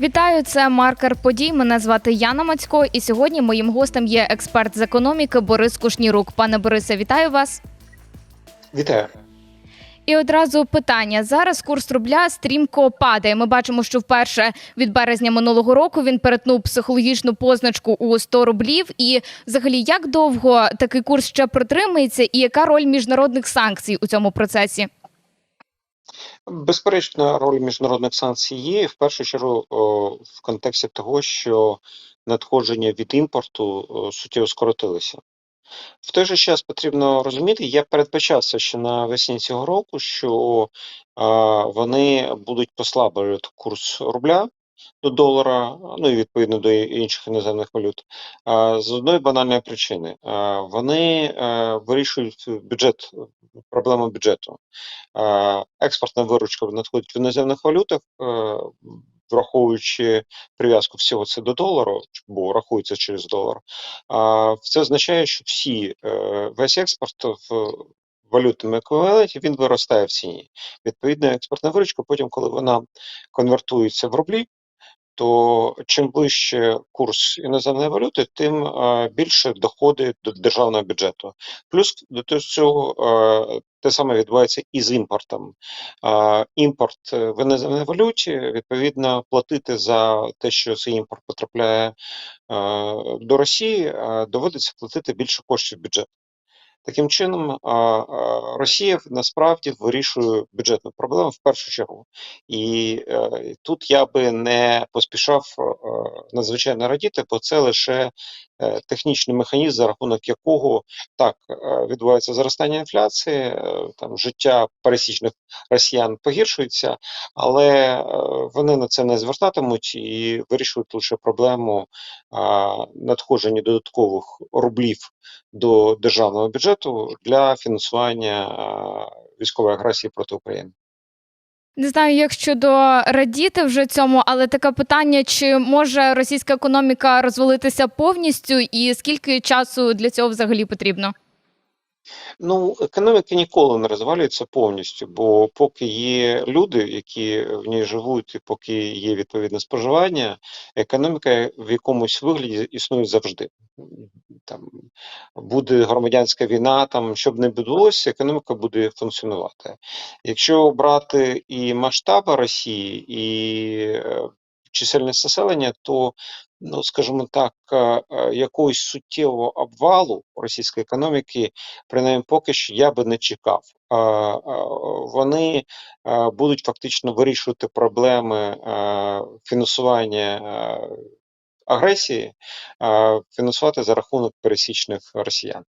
Вітаю, це маркер подій. Мене звати Яна Мацько, і сьогодні моїм гостем є експерт з економіки Борис Кушнірук. Пане Борисе, вітаю вас. Вітаю. І одразу питання: зараз курс рубля стрімко падає. Ми бачимо, що вперше від березня минулого року він перетнув психологічну позначку у 100 рублів. І, взагалі, як довго такий курс ще протримається, і яка роль міжнародних санкцій у цьому процесі? Безперечно, роль міжнародних санкцій є в першу чергу в контексті того, що надходження від імпорту суттєво скоротилися. В той же час потрібно розуміти, я передбачався ще навесні цього року, що вони будуть послаблювати курс рубля до долара, ну і відповідно до інших іноземних валют. З одної банальної причини. Вони е, вирішують бюджет, проблему бюджету. Експортна виручка надходить в іноземних валютах, е, враховуючи прив'язку всього це до долару, бо рахується через долар. Це означає, що всі е, весь експорт в валютному еквіваленті він виростає в ціні. Відповідно, експортна виручка, потім, коли вона конвертується в рублі, то чим вище курс іноземної валюти, тим е, більше доходи до державного бюджету. Плюс до цього е, те саме відбувається і з імпортом. Е, імпорт в іноземній валюті, відповідно, платити за те, що цей імпорт потрапляє до Росії, доводиться платити більше коштів в бюджет. Таким чином, Росія насправді вирішує бюджетну проблему в першу чергу. І е, тут я би не поспішав е, надзвичайно радіти, бо це лише е, технічний механізм, за рахунок якого так е, відбувається зростання інфляції, е, там життя пересічних росіян погіршується, але е, вони на це не звертатимуть і вирішують лише проблему надходження додаткових рублів до державного бюджету для фінансування військової агресії проти України. Не знаю, як щодо радіти вже цьому, але таке питання: чи може російська економіка розвалитися повністю, і скільки часу для цього взагалі потрібно? Ну, економіка ніколи не розвалюється повністю, бо поки є люди, які в ній живуть, і поки є відповідне споживання, економіка в якомусь вигляді існує завжди. Там буде громадянська війна, там щоб не відбулося, економіка буде функціонувати. Якщо брати і масштаби Росії, і е, чисельність населення, то ну скажімо так, е, е, якогось суттєвого обвалу російської економіки, принаймні поки що я би не чекав. Е, Вони будуть фактично вирішувати проблеми фінансування агресії, фінансувати за рахунок пересічних росіян.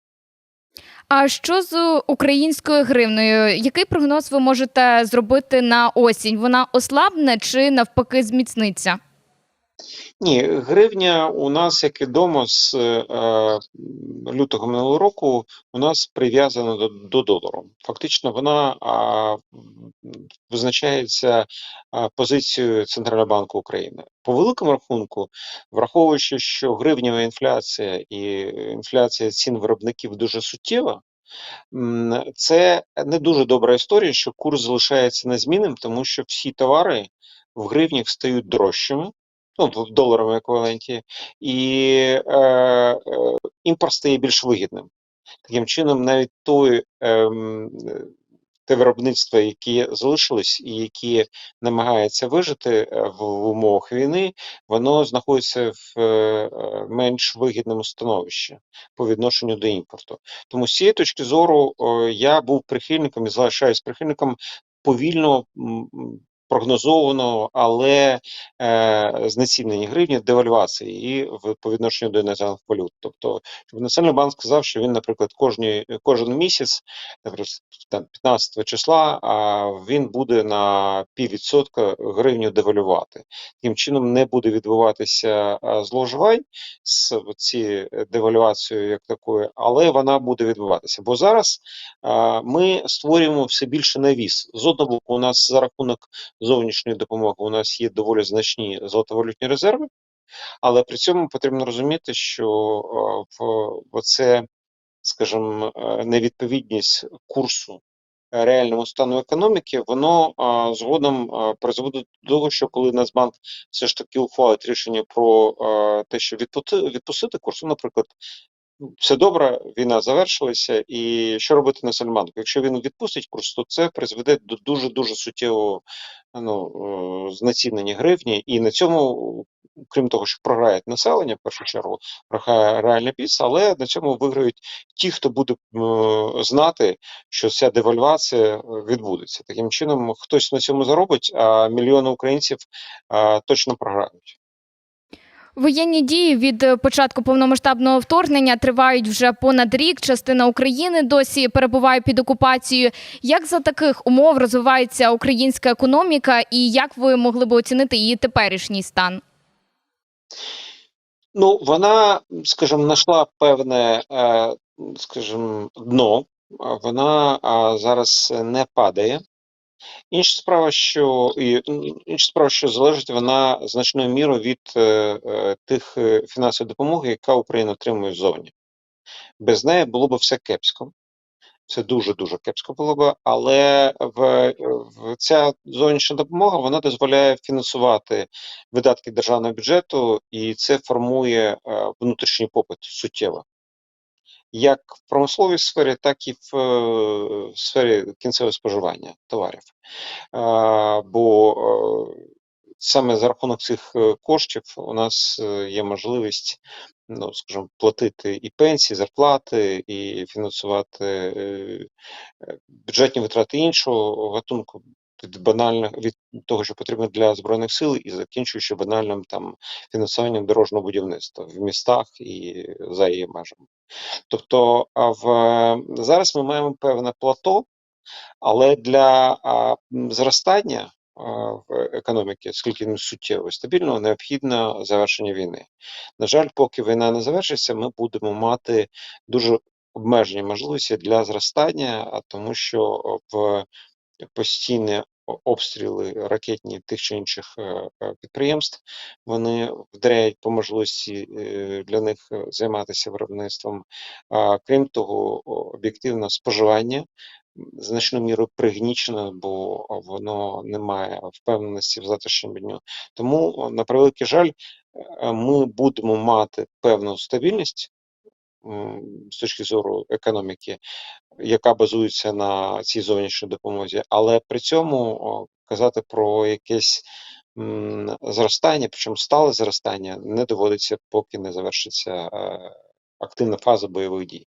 А що з українською гривнею? Який прогноз ви можете зробити на осінь? Вона ослабне чи навпаки зміцниться? Ні, гривня у нас, як відомо, з е, лютого минулого року у нас прив'язана до, до долару. Фактично, вона м, визначається а, позицією Центрального банку України. По великому рахунку, враховуючи, що гривнева інфляція і інфляція цін виробників дуже суттєва. Це не дуже добра історія, що курс залишається незмінним, тому що всі товари в гривнях стають дорожчими, ну, в доларовому еквіваленті, і е, е, імпорт стає більш вигідним. Таким чином, навіть той, е, те виробництво, які залишились і які намагаються вижити е, в, умовах війни, воно знаходиться в е, менш вигідному становищі по відношенню до імпорту. Тому з цієї точки зору е, я був прихильником і залишаюсь прихильником повільного прогнозованого, але е, знецінення гривні девальвації і в по відношенню до іноземних валют. Тобто, щоб Національний банк сказав, що він, наприклад, кожні, кожен місяць, наприклад, там 15 числа, а він буде на піввідсотка гривню девалювати. Таким чином не буде відбуватися а, зловживань з цією девальвацією як такою, але вона буде відбуватися. Бо зараз а, ми створюємо все більше навіс. З одного боку, у нас за рахунок зовнішньої допомоги у нас є доволі значні золотовалютні резерви, але при цьому потрібно розуміти, що в оце, скажімо, е, невідповідність курсу реальному стану економіки, воно згодом а, призводить до того, що коли Нацбанк все ж таки ухвалить рішення про те, що відпусти, відпустити курс, ну, наприклад, все добре, війна завершилася, і що робити Національному? Якщо він відпустить курс, то це призведе до дуже дуже суттєвого ну, е, знецінення гривні, і на цьому, крім того, що програє населення, в першу чергу, програє реальний бізнес, але на цьому виграють ті, хто буде е, знати, що ця девальвація відбудеться. Таким чином, хтось на цьому заробить, а мільйони українців е, точно програють. Воєнні дії від е, початку повномасштабного вторгнення тривають вже понад рік. Частина України досі перебуває під окупацією. Як за таких умов розвивається українська економіка, і як ви могли би оцінити її теперішній стан? Ну, вона, скажімо, знайшла певне, е, скажімо, дно. Вона зараз не падає. Інша справа, що інша справа, що залежить вона значною мірою від е, е, тих е, фінансової допомоги, яка Україна отримує ззовні. Без неї було б все кепсько. Це дуже дуже кепсько було б, але в, в ця зовнішня допомога вона дозволяє фінансувати видатки державного бюджету, і це формує е, внутрішній попит суттєво. Як в промисловій сфері, так і в е, сфері кінцевого споживання товарів. Е, Бо е, саме за рахунок цих е, коштів у нас е, є можливість, ну скажімо, платити і пенсії, зарплати, і фінансувати е, бюджетні витрати іншого гатунку. Від банальних від того, що потрібно для збройних сил, і закінчуючи банальним там фінансуванням дорожнього будівництва в містах і за її межами. Тобто, в зараз ми маємо певне плато, але для а, зростання в економіки, скільки суттєво стабільно, необхідно завершення війни. На жаль, поки війна не завершиться, ми будемо мати дуже обмежені можливості для зростання, тому що в постійні обстріли ракетні тих чи інших е, е, підприємств, вони вдаряють по можливості е, для них е, займатися виробництвом. Крім того, о- об'єктивно споживання значною мірою пригнічено, бо воно не має впевненості в завтрашньому дню. Тому, на превеликий жаль, е, ми будемо мати певну стабільність з точки зору економіки, яка базується на цій зовнішній допомозі, але при цьому казати про якесь зростання, причому стале зростання, не доводиться, поки не завершиться е, активна фаза бойових дій.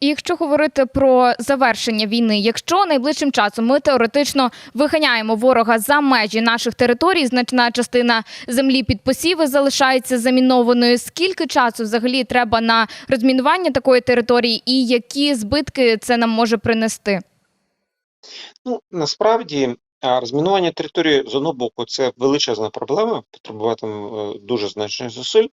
І якщо говорити про завершення війни, якщо найближчим часом ми теоретично виганяємо ворога за межі наших територій, значна частина землі під посіви залишається замінованою. Скільки часу взагалі треба на розмінування такої території, і які збитки це нам може принести? Ну, насправді, а, розмінування території з одного боку це величезна проблема, потребуватиме дуже значних зусиль,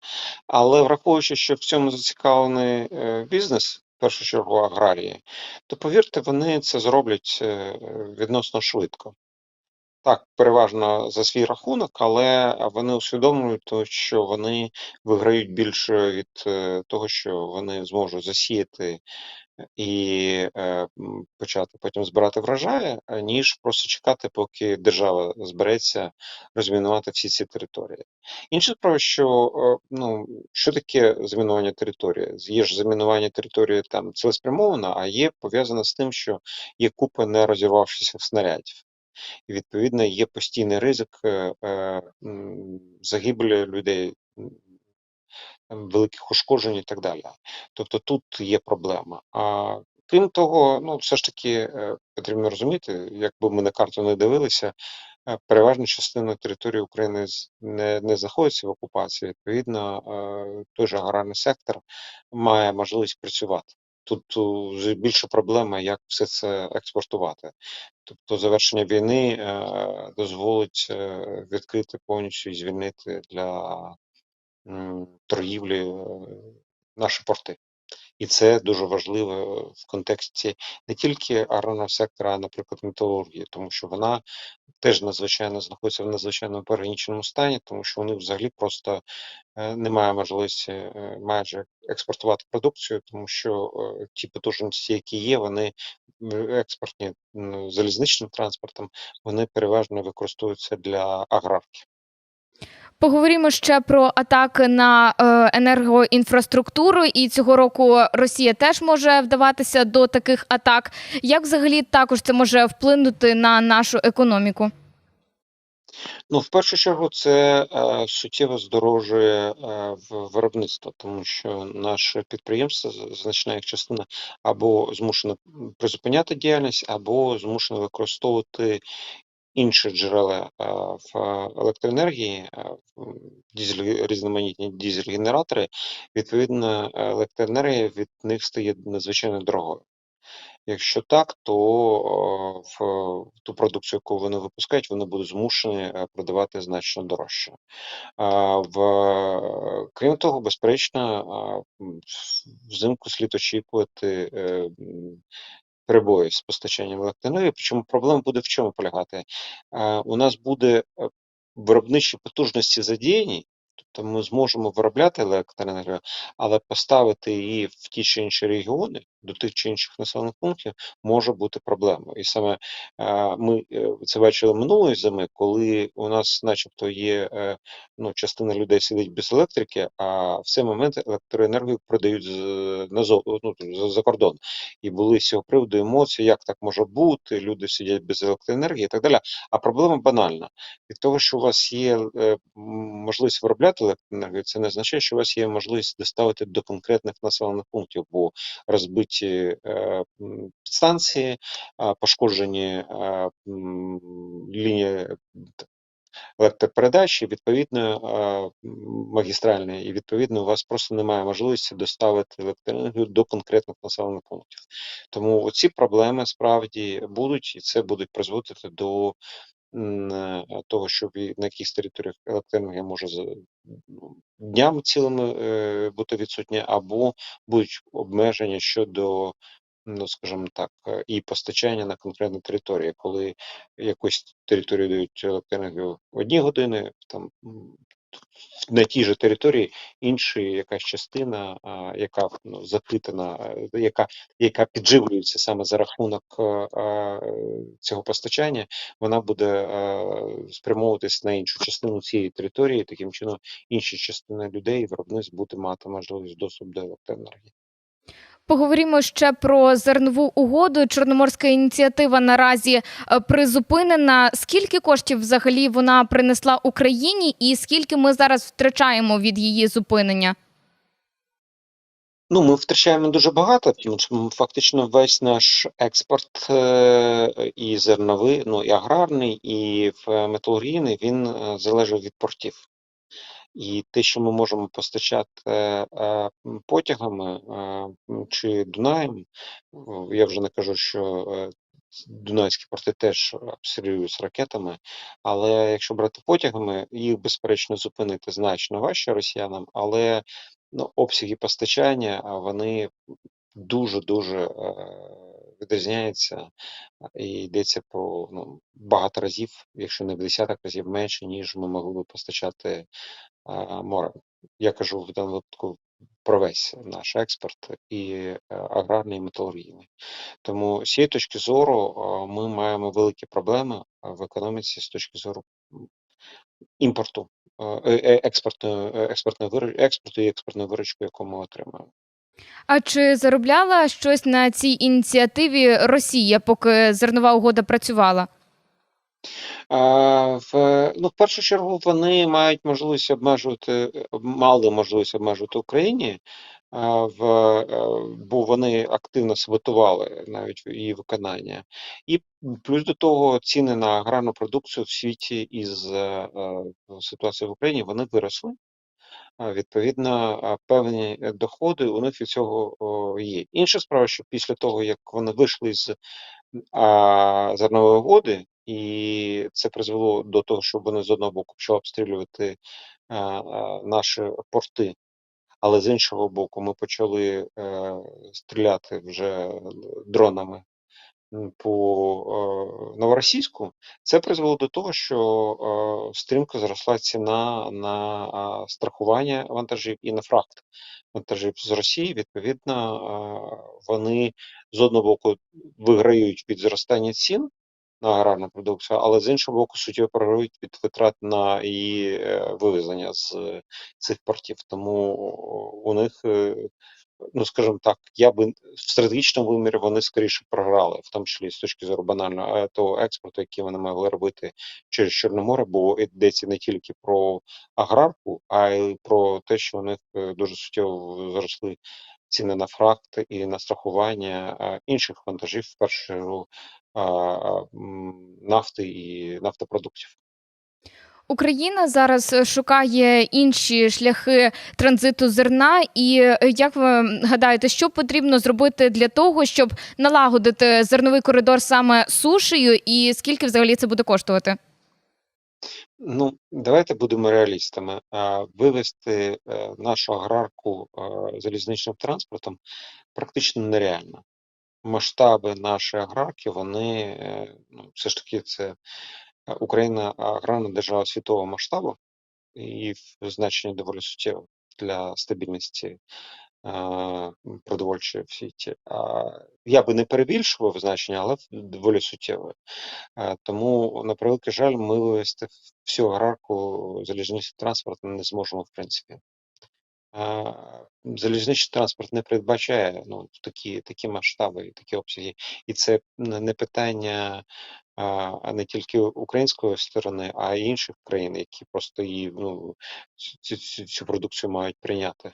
але враховуючи, що в цьому зацікавлений е, бізнес, першу чергу аграрії, то повірте, вони це зроблять е, відносно швидко. Так, переважно за свій рахунок, але вони усвідомлюють, що вони виграють більше від е, того, що вони зможуть засіяти і е, почати потім збирати врожаї, е, ніж просто чекати, поки держава збереться розмінувати всі ці території. Інша справа, що е, ну, що таке замінування території? Є ж замінування території там цілеспрямовано, а є пов'язано з тим, що є купа не розірвавшихся снарядів. І відповідно є постійний ризик е, е, загибелі людей, великих ушкоджень і так далі. Тобто тут є проблема. А крім того, ну все ж таки е, потрібно розуміти, якби ми на карту не дивилися, е, переважна частина території України не, не знаходиться в окупації. Відповідно, е, той же аграрний сектор має можливість працювати. Тут більше проблема, як все це експортувати. Тобто завершення війни дозволить відкрити повністю і звільнити для торгівлі е, наші порти. І це дуже важливо в контексті не тільки аграрного сектора, а, наприклад, металургії, тому що вона теж надзвичайно знаходиться в надзвичайно перегніченому стані, тому що вони взагалі просто е, немає можливості е, майже експортувати продукцію, тому що е, ті потужності, які є, вони експортні залізничним транспортом, вони переважно використовуються для аграрки. Поговоримо ще про атаки на е, енергоінфраструктуру. І цього року Росія теж може вдаватися до таких атак. Як взагалі також це може вплинути на нашу економіку? Ну, в першу чергу, це е, суттєво здорожує е, виробництво, тому що наше підприємство, значна їх частина, або змушено призупиняти діяльність, або змушено використовувати інші джерела е, в електроенергії, е, дізель, різноманітні дізель-генератори. Відповідно, електроенергія від них стає надзвичайно дорогою. Якщо так, то в ту продукцію, яку вони випускають, вони будуть змушені е, продавати значно дорожче. В, крім того, безперечно, взимку слід очікувати е, м, перебої з постачанням електроенергії. Причому проблема буде в чому полягати? У нас буде е, виробничі потужності задіяні, тобто ми зможемо виробляти електроенергію, але поставити її в ті чи інші регіони, до тих чи інших населених пунктів, може бути проблемою. І саме е, ми е, це бачили минулої зими, коли у нас, начебто, є е, ну, частина людей сидить без електрики, а в цей момент електроенергію продають назов, ну, за, кордон. І були з цього приводу емоції, як так може бути, люди сидять без електроенергії і так далі. А проблема банальна. Від того, що у вас є можливість виробляти електроенергію, це не означає, що у вас є можливість доставити до конкретних населених пунктів, бо розбиті е, підстанції, пошкоджені е, лінії електропередачі, відповідно е, магістральні, і відповідно у вас просто немає можливості доставити електроенергію до конкретних населених пунктів. Тому ці проблеми справді будуть, і це будуть призводити до того, що на якихось територіях електроенергія може ну, днями цілими е, бути відсутня, або будуть обмеження щодо, ну скажімо так, е, і постачання на конкретні території, коли якусь територію дають електроенергію в одні години, там на тій же території інші якась частина, яка ну, запитана, е, яка, яка підживлюється саме за рахунок е, е, цього постачання, вона буде спрямовуватись на іншу частину цієї території. Таким чином, інші частини людей виробництв буде мати можливість доступ до електроенергії. Поговоримо ще про зернову угоду. Чорноморська ініціатива наразі е, призупинена. Скільки коштів взагалі вона принесла Україні, і скільки ми зараз втрачаємо від її зупинення? Ну, ми втрачаємо дуже багато, тому фактично весь наш експорт е, і зерновий, ну і аграрний, і металургійний, він е, залежить від портів. І те, що ми можемо постачати е, потягами е, чи Дунаєм, я вже не кажу, що е, Дунайські порти теж обстрілюються ракетами, але якщо брати потягами, їх безперечно зупинити значно важче росіянам, але ну, обсяги постачання вони дуже-дуже е, відрізняються, і йдеться про ну, багато разів, якщо не в десяток разів менше, ніж ми могли би постачати морем. Я кажу в даному випадку про весь наш експорт і е, аграрний, і металургійний. Тому з цієї точки зору ми маємо великі проблеми в економіці з точки зору імпорту, е, е, експортної, е, експортної експорту і експортної виручки, яку ми отримуємо. А чи заробляла щось на цій ініціативі Росія, поки зернова угода працювала? В, ну, в першу чергу вони мають можливість обмежувати, мали можливість обмежувати Україні, в, е, бо вони активно саботували навіть її виконання. І плюс до того ціни на аграрну продукцію в світі із е, е, ситуацією в Україні вони виросли. Відповідно, певні доходи у них від цього є. Інша справа, що після того, як вони вийшли з зернової угоди, і це призвело до того, що вони з одного боку почали обстрілювати а, а, наші порти, але з іншого боку, ми почали е, стріляти вже дронами по е, новоросійську, це призвело до того, що е, стрімко зросла ціна на страхування вантажів і на фракт вантажів з Росії. Відповідно, е, вони з одного боку виграють від зростання цін на аграрну продукцію, але з іншого боку, суттєво програють від витрат на її е, вивезення з цих портів. Тому у них, е, ну скажімо так, я би в стратегічному вимірі вони скоріше програли, в тому числі з точки зору банального е, того експорту, який вони могли робити через Чорне море, бо йдеться не тільки про аграрку, а й про те, що у них е, дуже суттєво зросли ціни на фракт і на страхування е, інших вантажів, в першу нафти і нафтопродуктів. Україна зараз е, шукає інші шляхи транзиту зерна. І е, як ви гадаєте, що потрібно зробити для того, щоб налагодити зерновий коридор саме сушею, і скільки взагалі це буде коштувати? Ну, давайте будемо реалістами. Вивести е, нашу аграрку залізничним транспортом практично нереально. Масштаби нашої аграрки, вони е, ну, все ж таки це е, Україна аграрна держава світового масштабу і в значенні доволі суттєве для стабільності е, продовольчої в світі. А, Я би не перебільшував значення, але доволі суттєве. Е, Тому, на превеликий жаль, ми вивести всю аграрку залізничним транспортом не зможемо, в принципі. Залізничний транспорт не передбачає ну, такі, такі масштаби такі обсяги. І це не питання а, не тільки української сторони, а й інших країн, які просто її ну, цю, цю, продукцію мають прийняти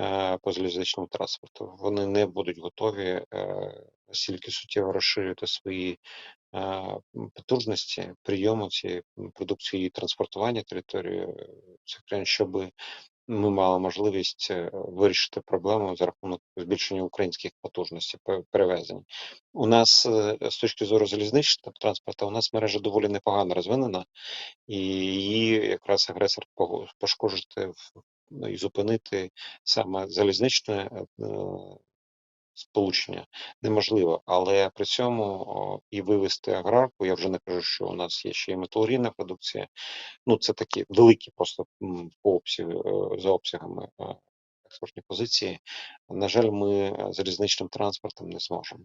е, по залізничному транспорту. Вони не будуть готові е, настільки суттєво розширювати свої е, потужності прийому цієї продукції і транспортування території цих країн, щоб ми мали можливість е, вирішити проблему за рахунок збільшення українських потужностей пе- перевезень. У нас е, з точки зору залізничного транспорту, у нас мережа доволі непогано розвинена, і її якраз агресор пошкодити ну, і зупинити саме залізничне е, сполучення неможливо, але при цьому о, і вивести аграрку, я вже не кажу, що у нас є ще і металургійна продукція. Ну це такі великі просто по обсягу е, за обсягами е, експортні позиції. На жаль, ми е, залізничним транспортом не зможемо.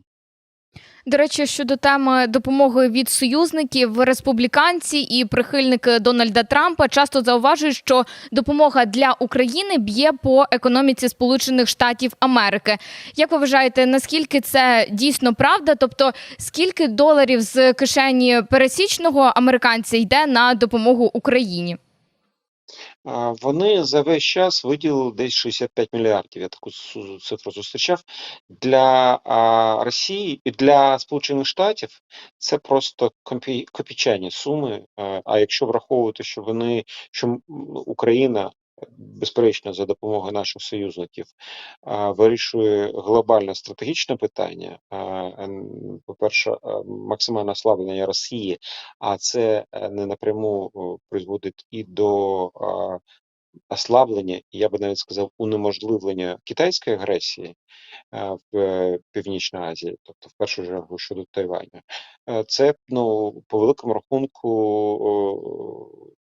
До речі, щодо теми допомоги від союзників, республіканці і прихильники Дональда Трампа часто зауважують, що допомога для України б'є по економіці Сполучених Штатів Америки. Як ви вважаєте, наскільки це дійсно правда? Тобто, скільки доларів з кишені пересічного американця йде на допомогу Україні? Вони за весь час виділили десь 65 мільярдів. Я таку цифру зустрічав. Для Росії і для Сполучених Штатів це просто копійчані суми. А, А якщо враховувати, що вони, що Україна, безперечно, за допомогою наших союзників, вирішує глобальне стратегічне питання. ем, По-перше, максимальне ослаблення Росії, а це е, не напряму призводить і до ослаблення, я би навіть сказав, унеможливлення китайської агресії в е, Північній Азії, тобто в першу чергу щодо Тайваню. Е, Це ну по великому рахунку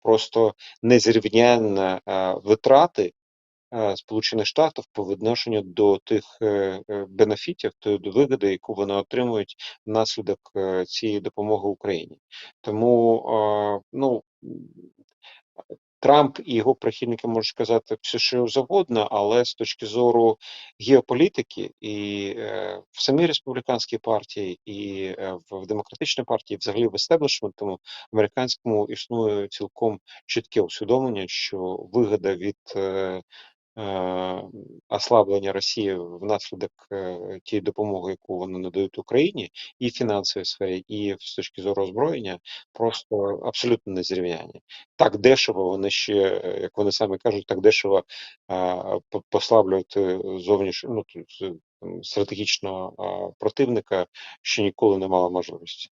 просто незрівнянна е, витрати. е, Сполучених Штатів по відношенню до тих е, бенефітів, до вигоди, яку вони отримують внаслідок цієї допомоги Україні. Тому ну Трамп і його прихильники можуть казати все, що завгодно, але з точки зору геополітики і е, в самій республіканській партії, і е, в, демократичній партії, взагалі в естеблішменту американському існує цілком чітке усвідомлення, що вигода від е, ослаблення Росії внаслідок е, тієї допомоги, яку вони надають Україні, і в фінансовій сфері, і з точки зору озброєння, просто абсолютно незрівняні. Так дешево вони ще, е, як вони самі кажуть, так дешево по- послаблювати ну, е, м, стратегічного противника, ще ніколи не мала можливості.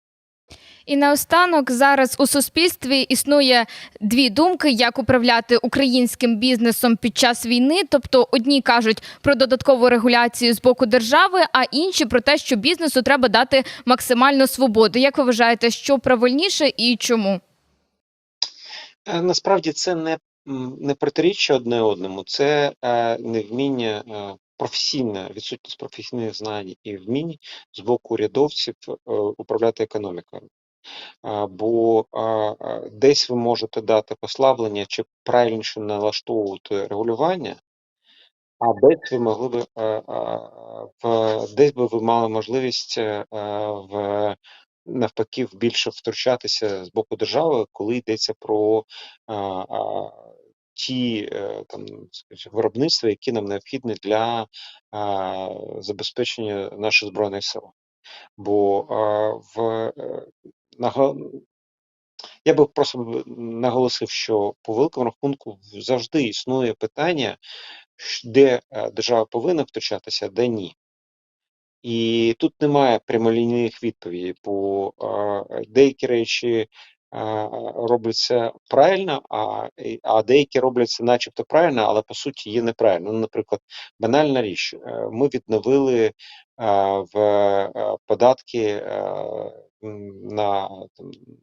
І наостанок зараз у суспільстві існує дві думки, як управляти українським бізнесом під час війни. Тобто, одні кажуть про додаткову регуляцію з боку держави, а інші про те, що бізнесу треба дати максимальну свободу. Як ви вважаєте, що правильніше і чому? Е, Насправді це не, не протиріччя одне одному, це е, невміння, е, професійна відсутність професійних знань і вмінь з боку урядовців е, управляти економікою. Бо десь ви можете дати послаблення чи правильніше налаштовувати регулювання, а десь ви могли би е, е, в десь би ви мали можливість в навпаки більше втручатися з боку держави, коли йдеться про ті е, там виробництва, які нам необхідні для забезпечення наших збройних сил. Бо в е, я би просто наголосив, що по великому рахунку завжди існує питання, де е, держава повинна втручатися, де ні. І тут немає прямолінійних відповідей, бо деякі речі робляться правильно, а, а деякі робляться начебто правильно, але по суті є неправильно. Ну, наприклад, банальна річ: е, ми відновили е, в е, податки е, на,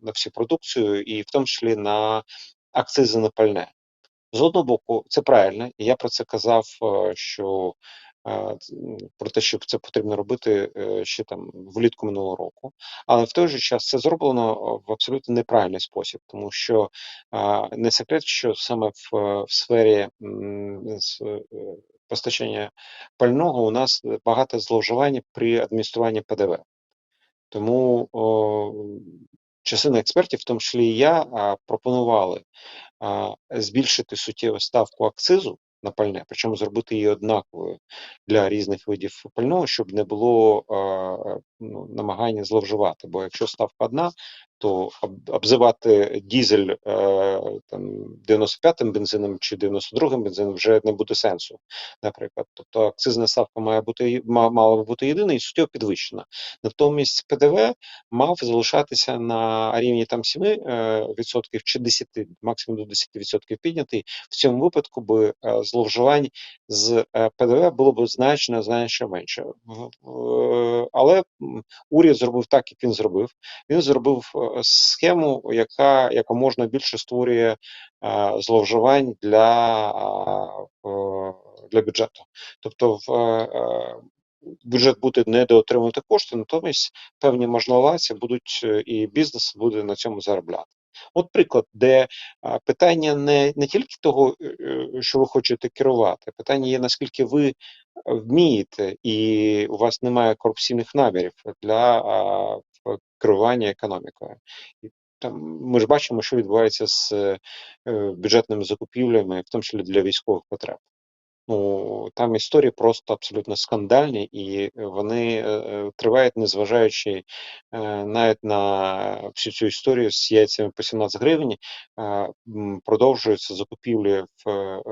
на всю продукцію, і в тому числі на акцизи на пальне. З одного боку, це правильно, і я про це казав, е, що е, про те, що це потрібно робити е, ще там влітку минулого року. Але в той же час це зроблено в абсолютно неправильний спосіб, тому що не секрет, що саме в, е, в сфері е, постачання пального у нас багато зловживань при адмініструванні ПДВ. Тому о, частина експертів, в тому числі і я, пропонували збільшити суттєво ставку акцизу на пальне, причому зробити її однаковою для різних видів пального, щоб не було ну, намагання зловживати. Бо якщо ставка одна, то обзивати дізель е, там 95-м бензином чи 92-м бензином вже не буде сенсу, наприклад. Тобто акцизна ставка має бути мала бути єдина і суттєво підвищена. Натомість ПДВ мав залишатися на рівні там 7% е, чи 10, максимум до 10% піднятий. В цьому випадку би е, зловживань з ПДВ було б значно значно менше. Але уряд зробив так, як він зробив. Він зробив схему, яка яка можна більше створює е, зловживань для, е, для бюджету. Тобто в е, бюджет буде недоотримувати кошти, натомість певні можновладці будуть і бізнес буде на цьому заробляти. От приклад, де питання не, не тільки того, що ви хочете керувати, питання є наскільки ви вмієте, і у вас немає корупційних намірів для керування економікою. І там ми ж бачимо, що відбувається з е, бюджетними закупівлями, в тому числі для військових потреб. Ну, там історії просто абсолютно скандальні, і вони е, е, тривають, незважаючи е, навіть на всю цю історію з яйцями по 17 гривень. Продовжуються закупівлі в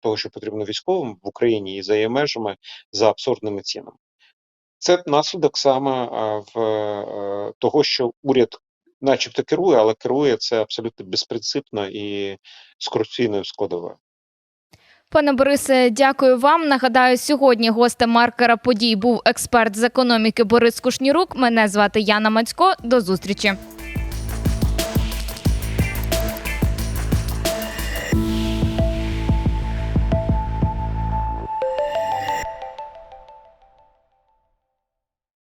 того, що потрібно військовим в Україні і за її межами за абсурдними цінами. Це наслідок саме е, в е, того, що уряд, начебто, керує, але керує це абсолютно безпринципно і з корупційною складовою. Пане Борисе, дякую вам. Нагадаю, сьогодні гостем маркера подій був експерт з економіки Борис Кушнірук. Мене звати Яна Мацько. До зустрічі.